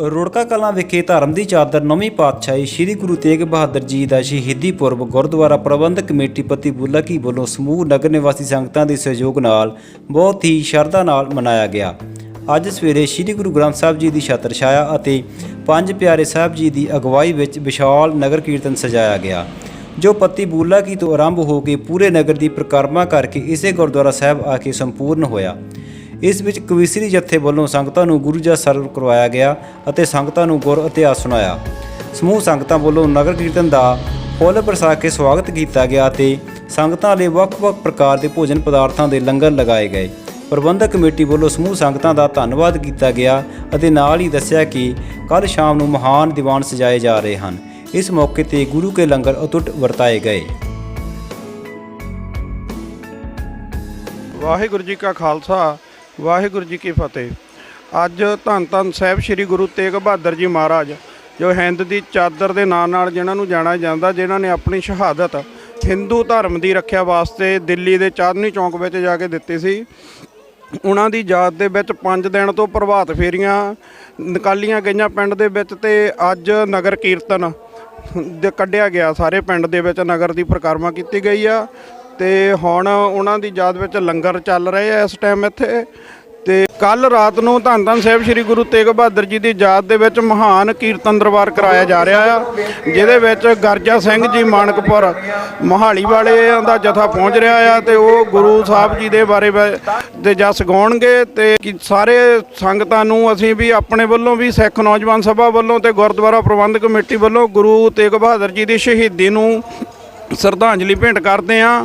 ਰੋੜਕਾ ਕਲਾਂ ਵਿਖੇ ਧਰਮ ਦੀ ਚਾਦਰ ਨੌਵੀਂ ਪਾਤਸ਼ਾਹੀ ਸ੍ਰੀ ਗੁਰੂ ਤੇਗ ਬਹਾਦਰ ਜੀ ਦਾ ਸ਼ਹੀਦੀ ਪੁਰਬ ਗੁਰਦੁਆਰਾ ਪ੍ਰਬੰਧਕ ਕਮੇਟੀ ਪਤੀ ਬੁੱਲਾ ਕੀ ਵੱਲੋਂ ਸਮੂਹ ਨਗਰ ਨਿਵਾਸੀ ਸੰਗਤਾਂ ਦੇ ਸਹਿਯੋਗ ਨਾਲ ਬਹੁਤ ਹੀ ਸ਼ਰਧਾ ਨਾਲ ਮਨਾਇਆ ਗਿਆ। ਅੱਜ ਸਵੇਰੇ ਸ੍ਰੀ ਗੁਰੂ ਗ੍ਰੰਥ ਸਾਹਿਬ ਜੀ ਦੀ ਛਤਰ ਛਾਇਆ ਅਤੇ ਪੰਜ ਪਿਆਰੇ ਸਾਹਿਬ ਜੀ ਦੀ ਅਗਵਾਈ ਵਿੱਚ ਵਿਸ਼ਾਲ ਨਗਰ ਕੀਰਤਨ ਸਜਾਇਆ ਗਿਆ, ਜੋ ਪਤੀ ਬੂਲਾ ਕੀ ਤੋਂ ਆਰੰਭ ਹੋ ਕੇ ਪੂਰੇ ਨਗਰ ਦੀ ਪ੍ਰਕਰਮਾ ਕਰਕੇ ਇਸੇ ਗੁਰਦੁਆਰਾ ਸਾਹਿਬ ਆ ਕੇ ਸੰਪੂਰਨ ਹੋਇਆ। ਇਸ ਵਿੱਚ ਕਵੀਸਰੀ ਜੱਥੇ ਵੱਲੋਂ ਸੰਗਤਾਂ ਨੂੰ ਗੁਰੂ ਜੀ ਸਰਵ ਕਰਵਾਇਆ ਗਿਆ ਅਤੇ ਸੰਗਤਾਂ ਨੂੰ ਗੁਰ ਇਤਿਹਾਸ ਸੁਣਾਇਆ। ਸਮੂਹ ਸੰਗਤਾਂ ਵੱਲੋਂ ਨਗਰ ਕੀਰਤਨ ਦਾ ਫੁੱਲ ਬਰਸਾ ਕੇ ਸਵਾਗਤ ਕੀਤਾ ਗਿਆ ਅਤੇ ਸੰਗਤਾਂ ਲਈ ਵੱਖ-ਵੱਖ ਪ੍ਰਕਾਰ ਦੇ ਭੋਜਨ ਪਦਾਰਥਾਂ ਦੇ ਲੰਗਰ ਲਗਾਏ ਗਏ। ਪ੍ਰਬੰਧਕ ਕਮੇਟੀ ਵੱਲੋਂ ਸਮੂਹ ਸੰਗਤਾਂ ਦਾ ਧੰਨਵਾਦ ਕੀਤਾ ਗਿਆ ਅਤੇ ਨਾਲ ਹੀ ਦੱਸਿਆ ਕਿ ਕੱਲ ਸ਼ਾਮ ਨੂੰ ਮਹਾਨ ਦੀਵਾਨ ਸਜਾਏ ਜਾ ਰਹੇ ਹਨ। ਇਸ ਮੌਕੇ ਤੇ ਗੁਰੂ ਕੇ ਲੰਗਰ ਅਟੁੱਟ ਵਰਤਾਏ ਗਏ। ਵਾਹਿਗੁਰੂ ਜੀ ਕਾ ਖਾਲਸਾ ਵਾਹਿਗੁਰੂ ਜੀ ਕੀ ਫਤਿਹ। ਅੱਜ ਧੰਨ ਧੰਨ ਸਾਹਿਬ ਸ੍ਰੀ ਗੁਰੂ ਤੇਗ ਬਹਾਦਰ ਜੀ ਮਹਾਰਾਜ, ਜੋ ਹਿੰਦ ਦੀ ਚਾਦਰ ਦੇ ਨਾਂ ਨਾਲ ਜਿਨ੍ਹਾਂ ਨੂੰ ਜਾਣਿਆ ਜਾਂਦਾ, ਜਿਨ੍ਹਾਂ ਨੇ ਆਪਣੀ ਸ਼ਹਾਦਤ ਹਿੰਦੂ ਧਰਮ ਦੀ ਰੱਖਿਆ ਵਾਸਤੇ ਦਿੱਲੀ ਦੇ ਚਾਂਦਨੀ ਚੌਂਕ ਵਿੱਚ ਜਾ ਕੇ ਦਿੱਤੀ ਸੀ। ਉਹਨਾਂ ਦੀ ਯਾਦ ਦੇ ਵਿੱਚ 5 ਦਿਨ ਤੋਂ ਪ੍ਰਭਾਤ ਫੇਰੀਆਂ ਨਿਕਾਲੀਆਂ ਗਈਆਂ ਪਿੰਡ ਦੇ ਵਿੱਚ ਤੇ ਅੱਜ ਨਗਰ ਕੀਰਤਨ ਦੇ ਕੱਢਿਆ ਗਿਆ। ਸਾਰੇ ਪਿੰਡ ਦੇ ਵਿੱਚ ਨਗਰ ਦੀ ਪ੍ਰਕਰਮਾ ਕੀਤੀ ਗਈ ਆ। ਤੇ ਹੁਣ ਉਹਨਾਂ ਦੀ ਯਾਦ ਵਿੱਚ ਲੰਗਰ ਚੱਲ ਰਹੇ ਆ ਇਸ ਟਾਈਮ ਇੱਥੇ। ਤੇ ਕੱਲ ਰਾਤ ਨੂੰ ਧੰਨ ਧੰਨ ਸਾਹਿਬ ਸ੍ਰੀ ਗੁਰੂ ਤੇਗ ਬਹਾਦਰ ਜੀ ਦੀ ਯਾਦ ਦੇ ਵਿੱਚ ਮਹਾਨ ਕੀਰਤਨ ਦਰਬਾਰ ਕਰਾਇਆ ਜਾ ਰਿਹਾ ਆ, ਜਿਹਦੇ ਵਿੱਚ ਗਰਜਾ ਸਿੰਘ ਜੀ ਮਾਨਕਪੁਰ ਮੋਹਾਲੀ ਵਾਲਿਆਂ ਦਾ ਜਥਾ ਪਹੁੰਚ ਰਿਹਾ ਆ ਤੇ ਉਹ ਗੁਰੂ ਸਾਹਿਬ ਜੀ ਦੇ ਬਾਰੇ ਵ- ਦੇ ਜਸ ਗਾਉਣਗੇ ਤੇ ਸਾਰੇ ਸੰਗਤਾਂ ਨੂੰ ਅਸੀਂ ਵੀ ਆਪਣੇ ਵੱਲੋਂ ਵੀ ਸਿੱਖ ਨੌਜਵਾਨ ਸਭਾ ਵੱਲੋਂ ਤੇ ਗੁਰਦੁਆਰਾ ਪ੍ਰਬੰਧਕ ਕਮੇਟੀ ਵੱਲੋਂ ਗੁਰੂ ਤੇਗ ਬਹਾਦਰ ਜੀ ਦੀ ਸ਼ਹੀਦੀ ਨੂੰ ਸ਼ਰਧਾਂਜਲੀ ਭੇਂਟ ਕਰਦੇ ਹਾਂ